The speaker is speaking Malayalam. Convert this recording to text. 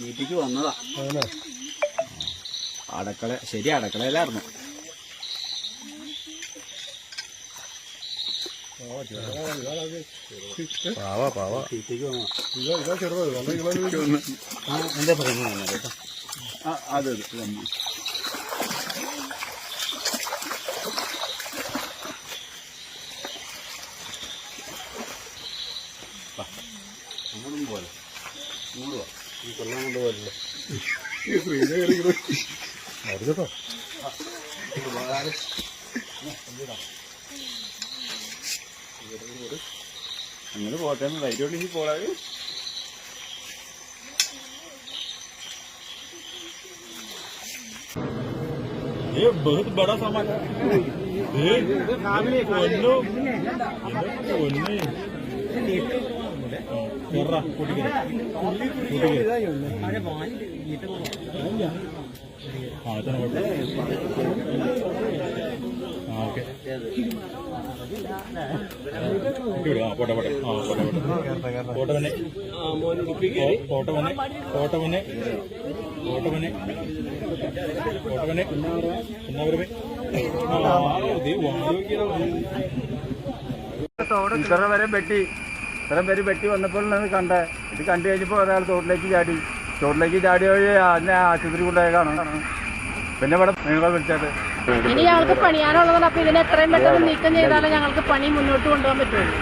വീട്ടിക്ക് വന്നതാ. അടക്കള ശരി അടക്കളയിലായിരുന്നു. പാവ വന്നതാ. ഇളവ് ആ, എന്താ പറയുന്നത്? അതെ അതെ. പോലെ ഇങ്ങോട്ട് വാ ഈ കൊല്ലം കൊണ്ട് പോലല്ലോ മരുന്നോ അങ്ങനെ പോട്ടെ ധൈര്യം പോളാത് ये बहुत बड़ा सामान है ये ഒന്നു ഒന്ന് കൂട്ടിക്കര ആ എത്ര ആ ഓക്കെ പോട്ടെ പോട്ടെ ആ പോട്ടെ പോട്ടെ പോട്ടെ തന്നെ പോട്ടെ തന്നെ പോട്ടെ തന്നെ പോട്ടെ തന്നെ പോട്ടെ തന്നെ എന്നാ ഇത്ര വരെ വെട്ടി ഇത്രയും പേര് വെട്ടി വന്നപ്പോഴാണ് കണ്ടത് ഇത് കണ്ടു കഴിഞ്ഞപ്പോൾ ഒരാൾ തോട്ടിലേക്ക് ചാടി. തോട്ടിലേക്ക് ചാടി വഴി അതിനെ ആശുപത്രി കൊണ്ടുപോയേക്കാണ് പിന്നെ ഇവിടെ നിങ്ങളെ വിളിച്ചത്. ഇനി ഞങ്ങൾക്ക് പണിയാനുള്ളതാണ്. അപ്പൊ ഇതിനെ എത്രയും പെട്ടെന്ന് നീക്കം ചെയ്താലേ ഞങ്ങൾക്ക് പണി മുന്നോട്ട് കൊണ്ടുപോകാൻ പറ്റുള്ളൂ.